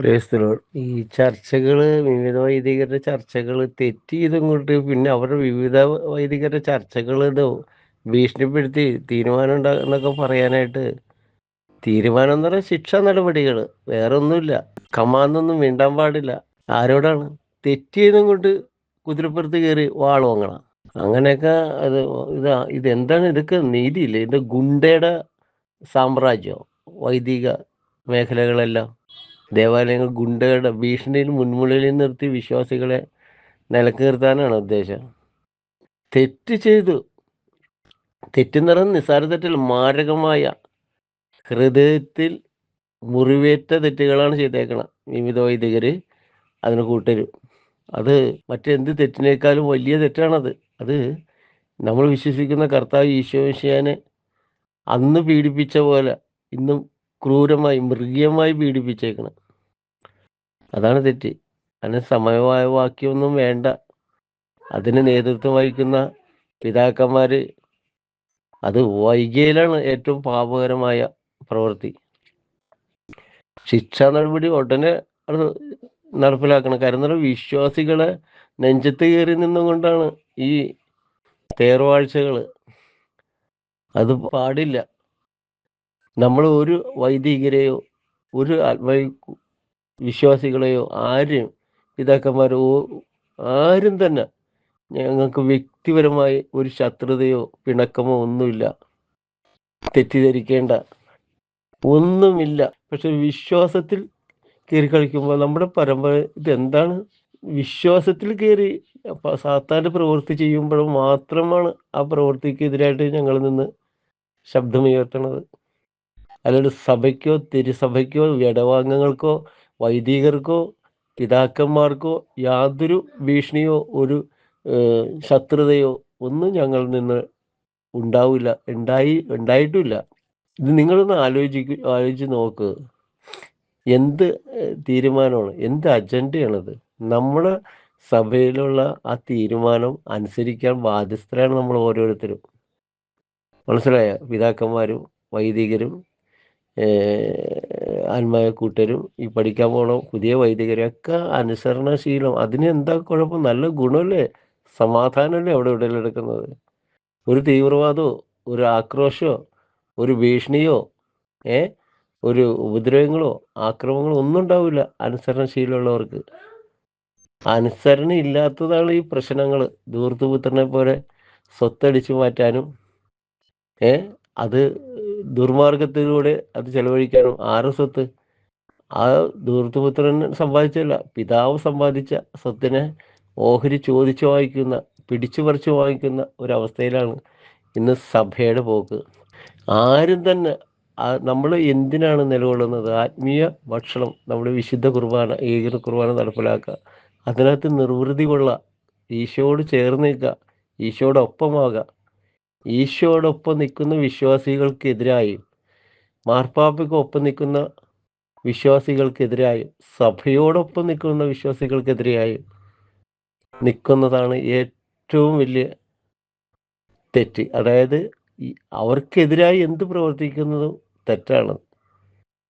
ഈ ചർച്ചകൾ വിവിധ വൈദികരുടെ ചർച്ചകൾ തെറ്റി ചെയ്തങ്ങോട്ട് പിന്നെ അവരുടെ വിവിധ വൈദികരുടെ ചർച്ചകൾ ഇത് ഭീഷണിപ്പെടുത്തി തീരുമാനം ഉണ്ടാകുന്നൊക്കെ പറയാനായിട്ട് തീരുമാനം എന്ന് പറയുന്നത് ശിക്ഷാ നടപടികൾ വേറെ ഒന്നുമില്ല കമാന്നൊന്നും മിണ്ടാൻ പാടില്ല. ആരോടാണ്? തെറ്റ് കൊണ്ട് കുതിരപ്പുറത്ത് കയറി വാൾ വാങ്ങണം. അങ്ങനെയൊക്കെ അത് ഇതാ ഇതെന്താണ് ഇതൊക്കെ നീതിയില്ലേ? ഇത് ഗുണ്ടയുടെ സാമ്രാജ്യം വൈദിക മേഖലകളെല്ലാം. ദേവാലയങ്ങൾ ഗുണ്ടകളുടെ ഭീഷണിയിൽ മുൻമുളയിൽ നിർത്തി വിശ്വാസികളെ നിലയ്ക്ക് നിർത്താനാണ് ഉദ്ദേശം. തെറ്റ് ചെയ്തു. തെറ്റെന്ന് പറയുന്നത് നിസ്സാര തെറ്റിൽ മാരകമായ ഹൃദയത്തിൽ മുറിവേറ്റ തെറ്റുകളാണ് ചെയ്തേക്കണം വിവിധ വൈദികർ അതിന് കൂട്ടരും. അത് മറ്റെന്ത് തെറ്റിനേക്കാളും വലിയ തെറ്റാണത്. അത് നമ്മൾ വിശ്വസിക്കുന്ന കർത്താവ് ഈശോശിയാനെ അന്ന് പീഡിപ്പിച്ച പോലെ ഇന്നും ക്രൂരമായി മൃഗീയമായി പീഡിപ്പിച്ചേക്കണം അതാണ് തെറ്റ്. അതിന് സമയമായ വാക്യമൊന്നും വേണ്ട. അതിന് നേതൃത്വം വഹിക്കുന്ന പിതാക്കന്മാര് അത് വൈകിയലാണ് ഏറ്റവും പാപകരമായ പ്രവൃത്തി. ശിക്ഷാ നടപടി ഉടനെ അത് നടപ്പിലാക്കണം. കാരണം വിശ്വാസികളെ നെഞ്ചത്ത് കയറി നിന്നുകൊണ്ടാണ് ഈ തേർവാഴ്ചകൾ അത് പാടില്ല. നമ്മൾ ഒരു വൈദികരെയോ ഒരു ആത്മ വിശ്വാസികളെയോ ആരും പിതാക്കന്മാരോ ആരും തന്നെ ഞങ്ങൾക്ക് വ്യക്തിപരമായി ഒരു ശത്രുതയോ പിണക്കമോ ഒന്നുമില്ല. തെറ്റിദ്ധരിക്കേണ്ട ഒന്നുമില്ല. പക്ഷെ വിശ്വാസത്തിൽ കയറി കളിക്കുമ്പോൾ നമ്മുടെ പരമ്പര ഇതെന്താണ്? വിശ്വാസത്തിൽ കയറി സാത്താന്റെ പ്രവൃത്തി ചെയ്യുമ്പോൾ മാത്രമാണ് ആ പ്രവൃത്തിക്ക് എതിരായിട്ട് ഞങ്ങൾ നിന്ന് ശബ്ദമുയർത്തണത്. അല്ലാണ്ട് സഭയ്ക്കോ തിരുസഭയ്ക്കോ ഇടവാംഗങ്ങൾക്കോ വൈദികർക്കോ പിതാക്കന്മാർക്കോ യാതൊരു ഭീഷണിയോ ഒരു ശത്രുതയോ ഒന്നും ഞങ്ങളിൽ നിന്ന് ഉണ്ടാവില്ല ഉണ്ടായി ഉണ്ടായിട്ടുമില്ല ഇത് നിങ്ങളൊന്ന് ആലോചിക്ക ആലോചിച്ച് നോക്ക്. എന്ത് തീരുമാനമാണ് എന്ത് അജണ്ടയാണത്? നമ്മുടെ സഭയിലുള്ള ആ തീരുമാനം അനുസരിക്കാൻ ബാധ്യസ്ഥരാണ് നമ്മൾ ഓരോരുത്തരും. മനസ്സിലായ? പിതാക്കന്മാരും വൈദികരും ആത്മായ കൂട്ടരും ഈ പഠിക്കാൻ പോണ പുതിയ വൈദികരൊക്കെ അനുസരണശീലം അതിന് എന്താ കുഴപ്പം? നല്ല ഗുണമല്ലേ സമാധാനമല്ലേ അവിടെ ഉടലെടുക്കുന്നത് ഒരു തീവ്രവാദമോ ഒരു ആക്രോശമോ ഒരു ഭീഷണിയോ ഏ ഒരു ഉപദ്രവങ്ങളോ ആക്രമങ്ങളോ ഒന്നും ഉണ്ടാവില്ല അനുസരണശീലമുള്ളവർക്ക് അനുസരണ ഇല്ലാത്തതാണ് ഈ പ്രശ്നങ്ങൾ. ദൂർത്തുപുത്രനെ പോലെ സ്വത്തടിച്ചു മാറ്റാനും ഏ അത് ദുർമാർഗത്തിലൂടെ അത് ചെലവഴിക്കാനും ആറ് സ്വത്ത്? ആ ദൂർത്തുപുത്രൻ സമ്പാദിച്ചല്ല പിതാവ് സമ്പാദിച്ച സ്വത്തിനെ ഓഹരി ചോദിച്ചു വാങ്ങിക്കുന്ന പിടിച്ചു പറിച്ചു വാങ്ങിക്കുന്ന ഒരവസ്ഥയിലാണ് ഇന്ന് സഭയുടെ പോക്ക്. ആരും തന്നെ നമ്മൾ എന്തിനാണ് നിലകൊള്ളുന്നത്? ആത്മീയ ഭക്ഷണം നമ്മുടെ വിശുദ്ധ കുർബാന ഏകീകൃത കുർബാന നടപ്പിലാക്കുക. അതിനകത്ത് നിർവൃതി കൊള്ളുക ഈശോയോട് ചേർന്ന് നിൽക്കുക ഈശോയോടൊപ്പമാകുക. ഈശോയോടൊപ്പം നിൽക്കുന്ന വിശ്വാസികൾക്കെതിരായും മാർപ്പാപ്പയ്ക്കൊപ്പം നിൽക്കുന്ന വിശ്വാസികൾക്കെതിരായും സഭയോടൊപ്പം നിൽക്കുന്ന വിശ്വാസികൾക്കെതിരെയായും നിൽക്കുന്നതാണ് ഏറ്റവും വലിയ തെറ്റ്. അതായത് അവർക്കെതിരായി എന്ത് പ്രവർത്തിക്കുന്നതും തെറ്റാണ്.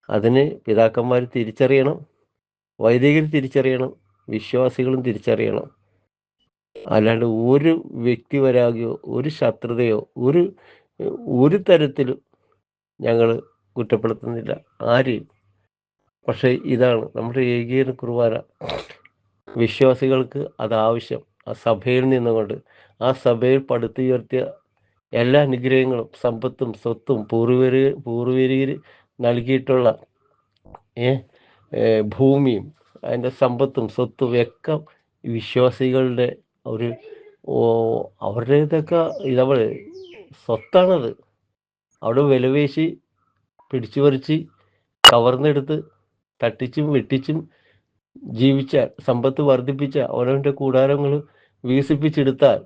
അതിന് പിതാക്കന്മാർ തിരിച്ചറിയണം വൈദികർ തിരിച്ചറിയണം വിശ്വാസികളും തിരിച്ചറിയണം. അല്ലാണ്ട് ഒരു വ്യക്തി വരാകയോ ഒരു ശത്രുതയോ ഒരു ഒരു തരത്തിലും ഞങ്ങൾ കുറ്റപ്പെടുത്തുന്നില്ല. ആരെയും പക്ഷേ ഇതാണ് നമ്മുടെ ഏകീകരണ കുർബാന. വിശ്വാസികൾക്ക് അത് ആവശ്യം. ആ സഭയിൽ നിന്നുകൊണ്ട് ആ സഭയിൽ പടുത്തുയർത്തിയ എല്ലാ അനുഗ്രഹങ്ങളും സമ്പത്തും സ്വത്തും പൂർവീകർ പൂർവീകർ നൽകിയിട്ടുള്ള ഭൂമിയും അതിന്റെ സമ്പത്തും സ്വത്തും ഒക്കെ വിശ്വാസികളുടെ ഒരു ഓ അവരുടെ ഇതൊക്കെ ഇതവൾ സ്വത്താണത്. അവിടെ വിലവേശി പിടിച്ചു പറിച്ച് കവർന്നെടുത്ത് തട്ടിച്ചും വെട്ടിച്ചും ജീവിച്ച സമ്പത്ത് വർദ്ധിപ്പിച്ച അവനവന്റെ കൂടാരങ്ങൾ വികസിപ്പിച്ചെടുത്താൽ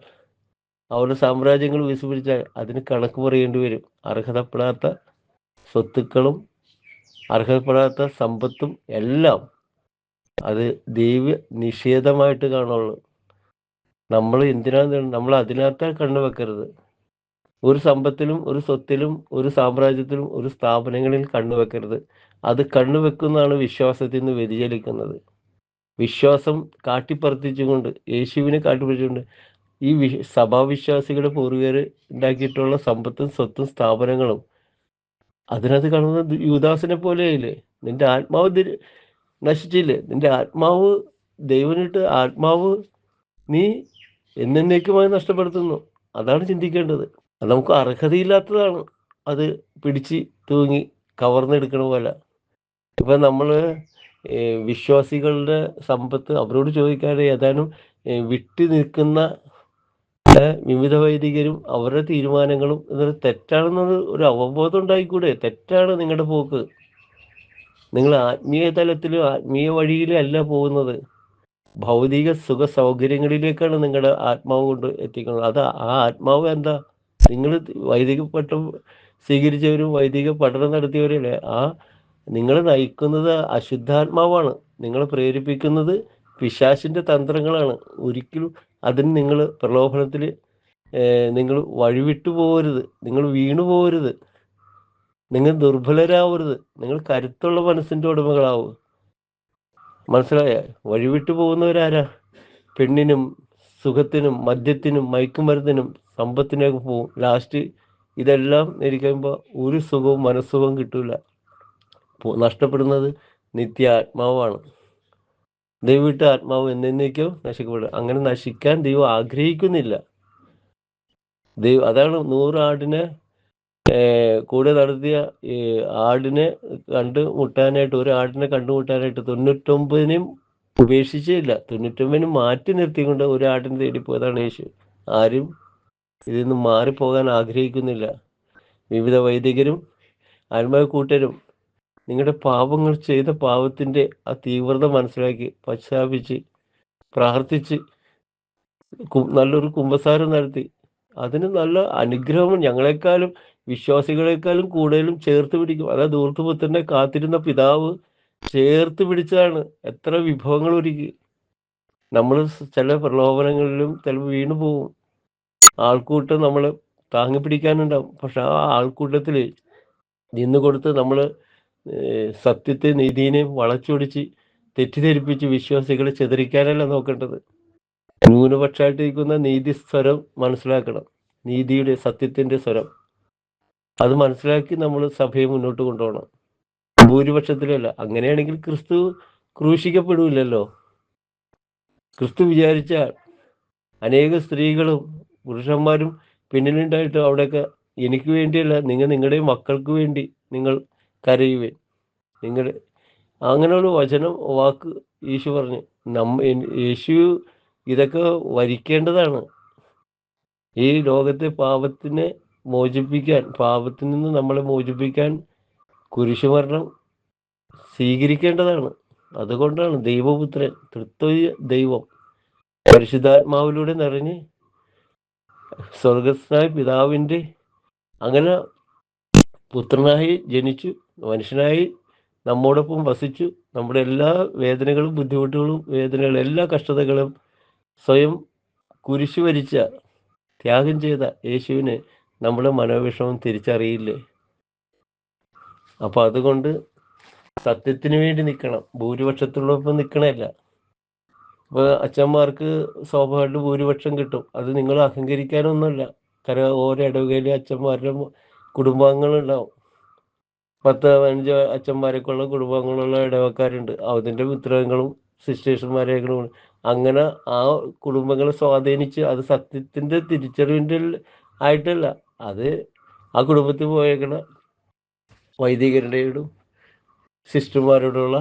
അവരുടെ സാമ്രാജ്യങ്ങൾ വികസിപ്പിച്ചാൽ അതിന് കണക്ക് പറയേണ്ടി വരും. അർഹതപ്പെടാത്ത സ്വത്തുക്കളും അർഹതപ്പെടാത്ത സമ്പത്തും എല്ലാം അത് ദൈവ നിഷേധമായിട്ട് കാണുള്ളൂ. നമ്മൾ എന്തിനാണ് നമ്മൾ അതിനകത്ത് കണ്ണു വെക്കരുത്. ഒരു സമ്പത്തിലും ഒരു സ്വത്തിലും ഒരു സാമ്രാജ്യത്തിലും ഒരു സ്ഥാപനങ്ങളിൽ കണ്ണു വെക്കരുത്. അത് കണ്ണു വെക്കുന്നതാണ് വിശ്വാസത്തിൽ നിന്ന് വ്യതിചലിക്കുന്നത്. വിശ്വാസം കാട്ടിപ്പറത്തിച്ചുകൊണ്ട് യേശുവിനെ കാട്ടിപ്പറിച്ചുകൊണ്ട് ഈ വി സഭാവിശ്വാസികളുടെ പൂർവികർ ഉണ്ടാക്കിയിട്ടുള്ള സമ്പത്തും സ്വത്തും സ്ഥാപനങ്ങളും അതിനകത്ത് കാണുന്ന യുദാസിനെ പോലെയായില്ലേ? നിന്റെ ആത്മാവ് നശിച്ചില്ലേ? നിന്റെ ആത്മാവ് ദൈവനിട്ട് ആത്മാവ് നീ എന്നേക്കുമായി നഷ്ടപ്പെടുത്തുന്നു. അതാണ് ചിന്തിക്കേണ്ടത്. അത് നമുക്ക് അർഹതയില്ലാത്തതാണ്. അത് പിടിച്ച് തൂങ്ങി കവർന്നെടുക്കണ പോലെ. ഇപ്പൊ നമ്മൾ വിശ്വാസികളുടെ സമ്പത്ത് അവരോട് ചോദിക്കാതെ ഏതാനും വിട്ടു നിൽക്കുന്ന വിവിധ വൈദികരും അവരുടെ തീരുമാനങ്ങളും ഇതൊരു തെറ്റാണെന്നത് ഒരു അവബോധം ഉണ്ടായിക്കൂടെ? തെറ്റാണ് നിങ്ങളുടെ പോക്ക്. നിങ്ങൾ ആത്മീയ തലത്തിലും ആത്മീയ വഴിയിലും അല്ല പോകുന്നത്. ഭൗതിക സുഖ സൗകര്യങ്ങളിലേക്കാണ് നിങ്ങളുടെ ആത്മാവ് കൊണ്ട് എത്തിക്കുന്നത്. അത് ആ ആത്മാവ് എന്താ? നിങ്ങൾ വൈദിക പട്ടം സ്വീകരിച്ചവരും വൈദിക പഠനം നടത്തിയവരല്ലേ? ആ നിങ്ങൾ നയിക്കുന്നത് അശുദ്ധാത്മാവാണ്. നിങ്ങൾ പ്രേരിപ്പിക്കുന്നത് പിശാശിന്റെ തന്ത്രങ്ങളാണ്. ഒരിക്കലും അതിന് നിങ്ങൾ പ്രലോഭനത്തിൽ നിങ്ങൾ വഴിവിട്ടു പോകരുത്. നിങ്ങൾ വീണു പോകരുത്. നിങ്ങൾ ദുർബലരാവരുത്. നിങ്ങൾ കരുത്തുള്ള മനസ്സിന്റെ ഉടമകളാവും. മനസ്സിലായ? വഴിവിട്ടു പോകുന്നവരാരാ? പെണ്ണിനും സുഖത്തിനും മദ്യത്തിനും മയക്കുമരുന്നിനും സമ്പത്തിനൊക്കെ പോവും. ലാസ്റ്റ് ഇതെല്ലാം ഇരിക്കുമ്പോൾ ഒരു സുഖവും മനസ്സുഖവും കിട്ടൂല. നഷ്ടപ്പെടുന്നത് നിത്യ ആത്മാവാണ് ദൈവവിട്ട ആത്മാവ് എന്നേക്കും നശിക്കപ്പെടും. അങ്ങനെ നശിക്കാൻ ദൈവം ആഗ്രഹിക്കുന്നില്ല. ദൈവം അതാണ് നൂറ് ആടിനെ ഏർ കൂടെ നടത്തിയ ഈ ആടിനെ കണ്ടു മുട്ടാനായിട്ട് ഒരു ആടിനെ കണ്ടുമുട്ടാനായിട്ട് തൊണ്ണൂറ്റൊമ്പതിനെയും ഉപേക്ഷിച്ചില്ല തൊണ്ണൂറ്റൊമ്പതിനും മാറ്റി നിർത്തിക്കൊണ്ട് ഒരു ആടിനെ തേടിപ്പോയതാണ് യേശു. ആരും ഇതിൽ നിന്ന് മാറിപ്പോകാൻ ആഗ്രഹിക്കുന്നില്ല. വിവിധ വൈദികരും ആത്മാവ് കൂട്ടരും നിങ്ങളുടെ പാപങ്ങൾ ചെയ്ത പാപത്തിന്റെ ആ തീവ്രത മനസ്സിലാക്കി പശ്ചാപ്പിച്ച് പ്രാർത്ഥിച്ച് നല്ലൊരു കുമ്പസാരം നടത്തി. അതിന് നല്ല അനുഗ്രഹം ഞങ്ങളെക്കാളും വിശ്വാസികളെക്കാളും കൂടുതലും ചേർത്ത് പിടിക്കും. അതായത് ദൂർത്തുപുത്രനെ കാത്തിരുന്ന പിതാവ് ചേർത്ത് പിടിച്ചതാണ്. എത്ര വിഭവങ്ങൾ ഒരുക്കി. നമ്മൾ ചില പ്രലോഭനങ്ങളിലും ചിലപ്പോൾ വീണു പോകും ആൾക്കൂട്ടം നമ്മൾ താങ്ങി പിടിക്കാനുണ്ടാവും പക്ഷെ ആ ആൾക്കൂട്ടത്തിൽ നിന്ന് കൊടുത്ത് നമ്മൾ സത്യത്തെ നീതിനെയും വളച്ചൊടിച്ച് തെറ്റിദ്ധരിപ്പിച്ച് വിശ്വാസികളെ ചെതറിക്കാനല്ല നോക്കേണ്ടത്. ന്യൂനപക്ഷമായിട്ട് നിൽക്കുന്ന നീതി സ്വരം മനസ്സിലാക്കണം. നീതിയുടെ സത്യത്തിന്റെ സ്വരം. അത് മനസ്സിലാക്കി നമ്മൾ സഭയെ മുന്നോട്ട് കൊണ്ടുപോകണം. ഭൂരിപക്ഷത്തിലല്ല. അങ്ങനെയാണെങ്കിൽ ക്രിസ്തു ക്രൂശിക്കപ്പെടില്ലല്ലോ. ക്രിസ്തു വിചാരിച്ചാൽ അനേക സ്ത്രീകളും പുരുഷന്മാരും പിന്നിലുണ്ടായിട്ട് അവിടെയൊക്കെ എനിക്ക് വേണ്ടിയല്ല നിങ്ങൾ നിങ്ങളുടെ മക്കൾക്ക് വേണ്ടി നിങ്ങൾ കരയുവേ നിങ്ങളുടെ അങ്ങനെയുള്ള വചനം വാക്ക് യേശു പറഞ്ഞു നമ്മ യേശു ഇതൊക്കെ വരിക്കേണ്ടതാണ്. ഈ ലോകത്തെ പാപത്തിനെ മോചിപ്പിക്കാൻ പാപത്തിൽ നിന്ന് നമ്മളെ മോചിപ്പിക്കാൻ കുരിശുമരണം സ്വീകരിക്കേണ്ടതാണ്. അതുകൊണ്ടാണ് ദൈവപുത്രൻ തൃത്വ ദൈവം പരിശുദ്ധാത്മാവിലൂടെ നിറഞ്ഞ് സ്വർഗസ്നായ പിതാവിന്റെ അങ്ങനെ പുത്രനായി ജനിച്ചു മനുഷ്യനായി നമ്മോടൊപ്പം വസിച്ചു. നമ്മുടെ എല്ലാ വേദനകളും ബുദ്ധിമുട്ടുകളും വേദനകളും എല്ലാ കഷ്ടതകളും സ്വയം കുരിശു വരിച്ച ത്യാഗം ചെയ്ത യേശുവിന് നമ്മുടെ മനോവിഷമം തിരിച്ചറിയില്ലേ? അപ്പൊ അതുകൊണ്ട് സത്യത്തിന് വേണ്ടി നിൽക്കണം ഭൂരിപക്ഷത്തിനൊപ്പം നിൽക്കണമല്ല ഇപ്പൊ അച്ഛന്മാർക്ക് സ്വാഭാവികമായിട്ട് ഭൂരിപക്ഷം കിട്ടും. അത് നിങ്ങൾ അഹങ്കരിക്കാനൊന്നുമല്ല. കാരണം ഓരോ ഇടവകയിലും അച്ഛന്മാരുടെ കുടുംബാംഗങ്ങളുണ്ടാവും. പത്ത് പതിനഞ്ച് അച്ഛന്മാരൊക്കെ ഉള്ള കുടുംബാംഗങ്ങളുള്ള ഇടവക്കാരുണ്ട്. അതിന്റെ മിത്രങ്ങളും സിസ്റ്റേഴ്സുമാരെയൊക്കെ അങ്ങനെ ആ കുടുംബങ്ങളെ സ്വാധീനിച്ച് അത് സത്യത്തിന്റെ തിരിച്ചറിവിന്റെ ആയിട്ടല്ല. അത് ആ കുടുംബത്തിൽ പോയേക്കണ വൈദികരുടെയോടും സിസ്റ്റർമാരോടുള്ള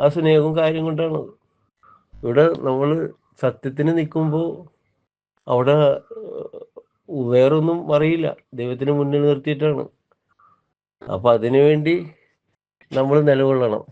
ആ സ്നേഹവും കാര്യം കൊണ്ടാണ്. ഇവിടെ നമ്മൾ സത്യത്തിന് നിൽക്കുമ്പോൾ അവിടെ വേറൊന്നും അറിയില്ല. ദൈവത്തിന് മുന്നിൽ നിർത്തിയിട്ടാണ്. അപ്പൊ അതിനുവേണ്ടി നമ്മൾ നിലകൊള്ളണം.